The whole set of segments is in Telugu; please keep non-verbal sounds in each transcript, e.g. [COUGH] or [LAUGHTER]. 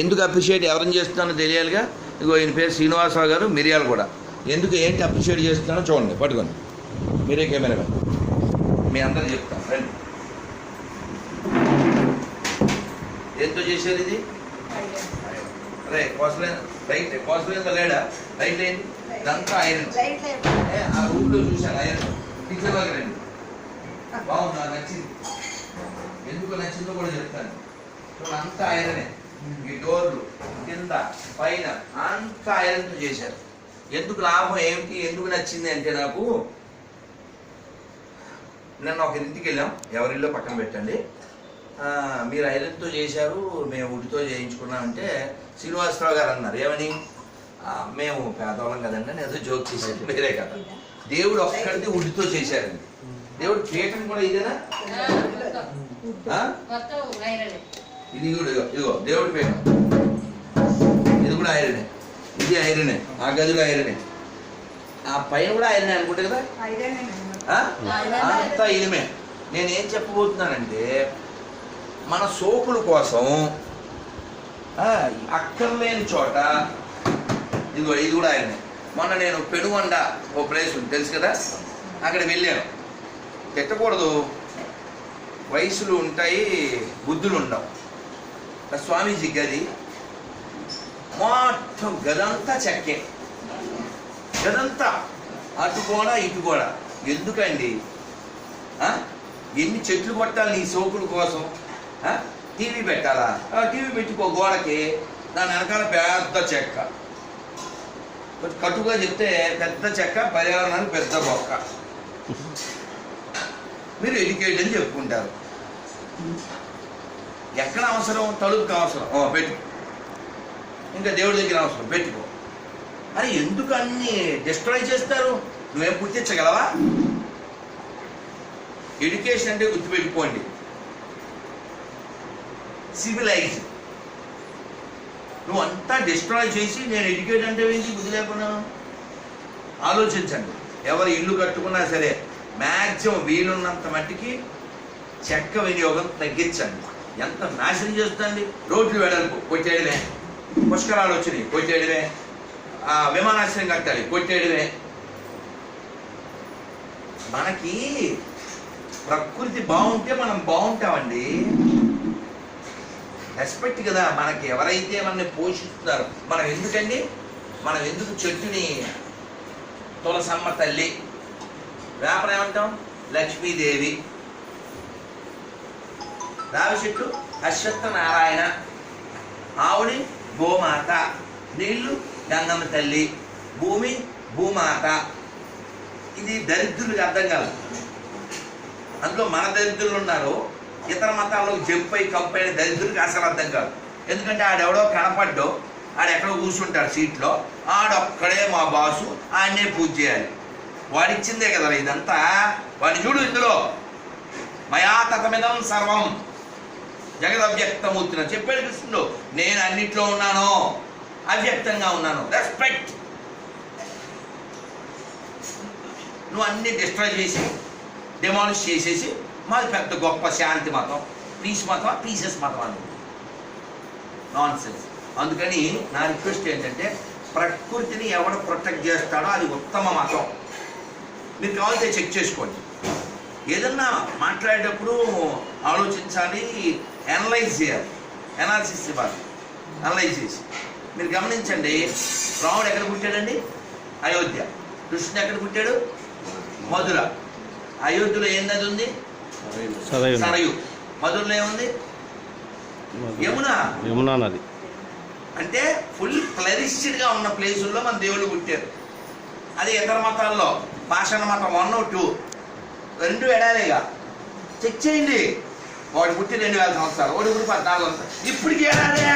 ఎందుకు అప్రిషియేట్ ఎవరిని చేస్తున్నానో తెలియాలిగా? ఇగో ఈయన పేరు శ్రీనివాసరావు గారు మిరియాలు కూడా. ఎందుకు ఏంటి అప్రిషియేట్ చేస్తున్నానో చూడండి పట్టుకోండి. మీరే కెమెరా మీ అందరూ చెప్తాను రండి. ఎంతో చేశారు ఇది? అరే కోసలేదు రైట్ కోసలేదు లేడా? రైట్ ఏంటి ఇదంతా ఐరన్. ఆ రూమ్లో చూశాను ఐరన్. టీచర్ రండి. బాగుంది నాకు నచ్చింది. ఎందుకు నచ్చిందో కూడా చెప్తాను. అంతా ఐరనే ఈ డోర్లు కింద పైన అంతా ఐరన్తో చేశారు. ఎందుకు లాభం ఏమిటి ఎందుకు నచ్చింది అంటే నాకు నిన్న ఒక ఇంటికి వెళ్ళాం. ఎవరిల్లో పక్కన పెట్టండి. ఆ, మీరు ఐరన్తో చేశారు మేము ఉడితో చేయించుకున్నామంటే శ్రీనివాసరావు గారు అన్నారు. ఏమని? "ఆ, మేము పేదవాళ్ళం కదండి అని ఏదో జోక్ చేశారు. [LAUGHS] వేరే కదా దేవుడు ఒక్కడిది ఉడితో చేశారండి. దేవుడు పీఠం కూడా ఇదేనా? ఇది కూడా ఇదిగో ఇదిగో దేవుడి పీఠం ఇది కూడా ఐరనే ఇది ఐరనే ఆ గదిలో ఐరనే ఆ పైన కూడా ఐరనే అనుకుంటే కదా? అంతా ఇనిమే నేను ఏం చెప్పబోతున్నానంటే మన సోకుల కోసం అక్కర్లేని చోట ఇదిగో ఇది కూడా ఆయనే మొన్న నేను పెనుగొండ ఓ ప్లేస్ ఉంది తెలుసు కదా? అక్కడ వెళ్ళాను. తిట్టకూడదు. వయసులు ఉంటాయి బుద్ధులు ఉండవు. స్వామీజీ గది మొత్తం గదంతా చెక్కే. గదంతా. అటు కూడా ఇటు కూడా ఎందుకండి? ఎన్ని చెట్లు కొట్టాలి నీ సోకుల కోసం? టీవీ పెట్టాలా? టీవీ పెట్టుకో గోడకి. దాని వెనకాల పెద్ద చెక్క. కొంచెం కటుగా చెప్తే పెద్ద చెక్క పర్యావరణానికి పెద్ద బొక్క మీరు ఎడ్యుకేట్ అని చెప్పుకుంటారు. ఎక్కడ అవసరం? తలుపుకి అవసరం. ఓ ఇంకా దేవుడి దగ్గర అవసరం. పెట్టుకో. అని ఎందుకు అన్ని డిస్ట్రాయ్ చేస్తారు? నువ్వేం గుర్తించగలవా? ఎడ్యుకేషన్ అంటే గుర్తుపెట్టుకోండి. సివిలైజ్ నువ్వు అంతా డిస్ట్రాయ్ చేసి నేను ఎడ్యుకేట్ అంటే ఏంటి? బుద్ధి లేకుండా? ఆలోచించండి. ఎవరు ఇల్లు కట్టుకున్నా సరే మ్యాక్సిమం వీలున్నంత మట్టికి చెక్క వినియోగం తగ్గించండి. ఎంత నాశనం చేస్తుంది? రోడ్లు వెడల్పు కొట్టేయడమే. పుష్కరాలు వచ్చినాయి కొట్టేయడమే. విమానాశ్రయం కట్టాలి కొట్టేయడమే. మనకి ప్రకృతి బాగుంటే మనం బాగుంటామండి. రెస్పెక్ట్ కదా మనకి ఎవరైతే మనల్ని పోషిస్తున్నారో. మనం ఎందుకండి? మనం ఎందుకు చెట్టుని తులసమ్మ తల్లి? వ్యాపారం ఏమంటాం? లక్ష్మీదేవి. రావి చెట్టు అశ్వత్థ నారాయణ ఆవుని గోమాత నీళ్ళు గంగమ్మ తల్లి భూమి భూమాత. ఇది దరిద్రులకు అర్థం కాదు. అందులో మన దరిద్రులు ఉన్నారు ఇతర మతాల్లో జంపై కంపైన దరిద్రులకు అసలు అర్థం కాదు. ఎందుకంటే ఆడెవడో కనపడ్డో ఆడెక్కడో కూర్చుంటాడు సీట్లో ఆడొక్కడే మా బాసు ఆయన్నే పూజ చేయాలి. వాడిచ్చిందే కదా ఇదంతా. వాడిని చూడు ఇందులో. మయాతతమిదం సర్వం. జగదవ్యక్తమూర్తిన చెప్పాడు కృష్ణుడు నేను అన్నిట్లో ఉన్నాను. అవ్యక్తంగా ఉన్నాను. రెస్పెక్ట్ నువ్వు అన్ని డిస్ట్రాయ్ చేసి డిమాలిష్ చేసేసి మాది పెద్ద గొప్ప శాంతి మతం. పీస్ మతం పీసెస్ మతం అని నాన్ సెన్స్ అందుకని నా రిక్వెస్ట్ ఏంటంటే ప్రకృతిని ఎవడు ప్రొటెక్ట్ చేస్తాడో అది ఉత్తమ మతం. మీరు కావాలంటే చెక్ చేసుకోండి. ఏదన్నా మాట్లాడేటప్పుడు ఆలోచించాలి అనలైజ్ చేయాలి. ఎనాలిసిస్ ఇవ్వాలి. అనలైజ్ చేసి. మీరు గమనించండి రాముడు ఎక్కడ పుట్టాడండి? అయోధ్య. కృష్ణుడు ఎక్కడ పుట్టాడు? మధుర. అయోధ్యలో ఏం నది ఉంది? సరయు. మధురలో ఏముంది? యమున. యమునా నది. అంటే ఫుల్గా ఉన్న ప్లేసుల్లో మన దేవుళ్ళు పుట్టారు. అది ఇతర మతాల్లో భాషణ మతం వన్ టూ రెండు ఎడాలేగా చెక్ చేయండి. వాడు పుట్టి రెండు వేల సంవత్సరాలు వాడు ఇప్పుడు పద్నాలుగు సంవత్సరాలు ఇప్పటికి ఏడాదే?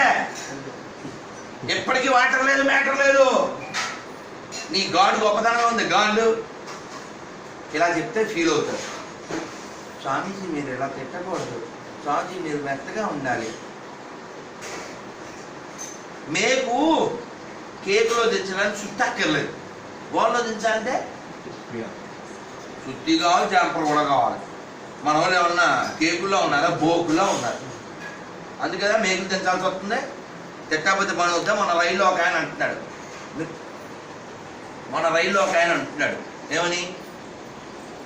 ఎప్పటికీ వాటర్ లేదు మ్యాటర్ లేదు? నీ గాడ్ గొప్పతనంగా ఉంది గాడ్. ఇలా చెప్తే ఫీల్ అవుతారు. స్వామీజీ మీరు ఇలా తిట్టకూడదు. స్వామీజీ మీరు మెత్తగా ఉండాలి. మేకు కేకులో దించడానికి చుట్టూ అక్కర్లేదు. గోల్లో దించాలంటే? చుట్టి కావాలి. చాంపలు కూడా కావాలి. మన వాళ్ళు ఏమన్నా కేకుల్లో ఉన్నారా? బోకుల్లో ఉన్నారు. అందుకదా మేకులు తెంచాల్సి వస్తుంది. తిట్టకపోతే పని వద్దా మన రైల్లో ఒక ఆయన అంటున్నాడు. మన రైల్లో ఒక ఆయన అంటున్నాడు. ఏమని?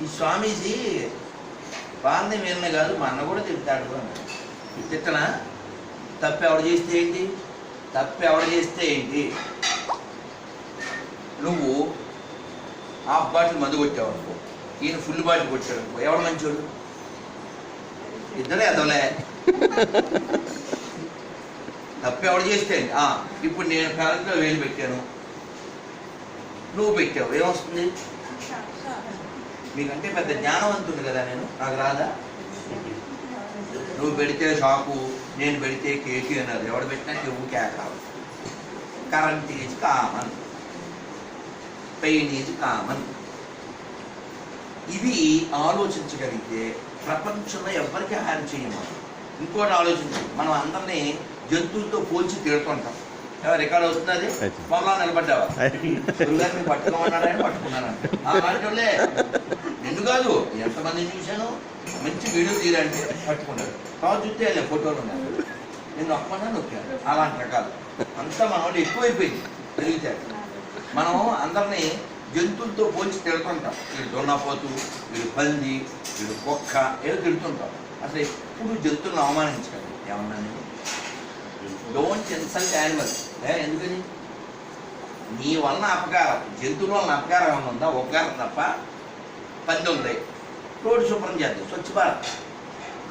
ఈ స్వామీజీ వాళ్ళని వీళ్ళని కాదు మా అన్న కూడా తింటాడు అన్నాడు. తిట్టనా? తప్పు ఎవడు చేస్తే ఏంటి? తప్పు ఎవడు చేస్తే ఏంటి? నువ్వు హాఫ్ బాటిల్ మందు కొట్టావు అనుకో ఈయన ఫుల్ బాటిల్ కొట్టాడు అనుకో. ఎవడు మంచోడు? ఇద్దరే అదోలే. తప్పు ఎవడు చేస్తే? ఆ, ఇప్పుడు నేను కరెంట్లో వేలు పెట్టాను. నువ్వు పెట్టావు. ఏమొస్తుంది? మీకంటే పెద్ద జ్ఞానవంతుడు కదా నేను. నాకు రాదా? నువ్వు పెడితే షాపు నేను పెడితే కేకి అన్నారు. ఎవడు పెట్టినా నువ్వు కేక current is common. Pain is common. ఇవి ఆలోచించగలిగితే ప్రపంచంలో ఎవరికి హాని చేయము. ఇంకోటి ఆలోచించు మనం అందరినీ జంతువులతో పోల్చి తిడుతుంటాం. రికార్డ్ అవుతున్నది అయితే. పొలంలో నిలబడ్డావా? గురుగారిని పట్టుకోమన్నాడని పట్టుకున్నానంటే ఆ మాటలే. నిన్ను కాదు ఎంతమందిని చూశాను? మంచి వీడియో తీరంటే పట్టుకున్నాడు. తర్వాత చూస్తే వెళ్ళే ఫోటోలు ఉన్నాయి. నేను ఒక్కమన్నా నొక్కాను. అలాంటి రకాలు. అంతా మన వాళ్ళు ఎక్కువైపోయింది. పెరిగితే. మనం అందరినీ జంతువులతో పోల్చి తిడుతుంటాం. వీడు దున్నపోతు వీడు పంది వీడు కుక్క ఏదో తిడుతుంటాం. అసలు ఎప్పుడు జంతువులను అవమానించకండి. ఏమన్నా డోంట్ ఇన్సల్ట్ యానిమల్స్ ఎందుకని? నీ వలన అపకారం జంతువుల వలన అపకారం ఏమన్నా ఉందా? ఉపకారం తప్ప పంది ఉంది రోడ్డు శుభ్రం చేద్దాం. స్వచ్ఛ భారత్.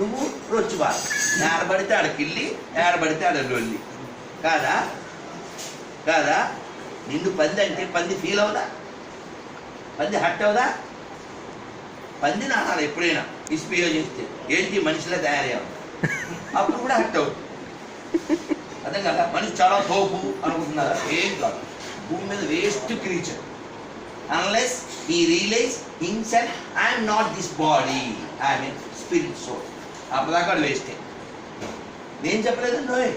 నువ్వు స్వచ్ఛ భారత్. ఏడబడితే ఆడకిల్లి ఏడబడితే ఆడ వెళ్ళి కాదా? కాదా? నిన్ను పంది అంటే పంది ఫీల్ అవుదా? పంది హట్ అవుదా? పంది నానాలి ఎప్పుడైనా ఇస్పియో చేస్తే. ఏంటి? మనిషిలా తయారయ్యావు. అప్పుడు కూడా హట్ అవుతుంది. అర్థం కదా మనిషి చాలా తోపు అనుకుంటున్నారా? ఏం కాదు. భూమి మీద waste creature. Unless he realize himself I'm not this body I mean spirit soul అప్పటిదాకా వేస్టే నేను చెప్పలేదండి ఓయ్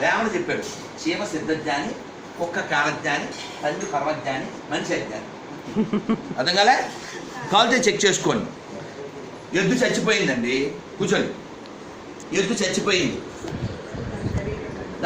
వేమన చెప్పాడు చీమ సిద్ధజ్ఞాని కుక్క కాలజ్ఞాని పంది పర్వజ్ఞాని మనిషి అజ్ఞాని. అర్థం కాలే కాల్తే చెక్ చేసుకోండి. ఎద్దు చచ్చిపోయిందండి. కూర్చోండి. ఎద్దు చచ్చిపోయింది.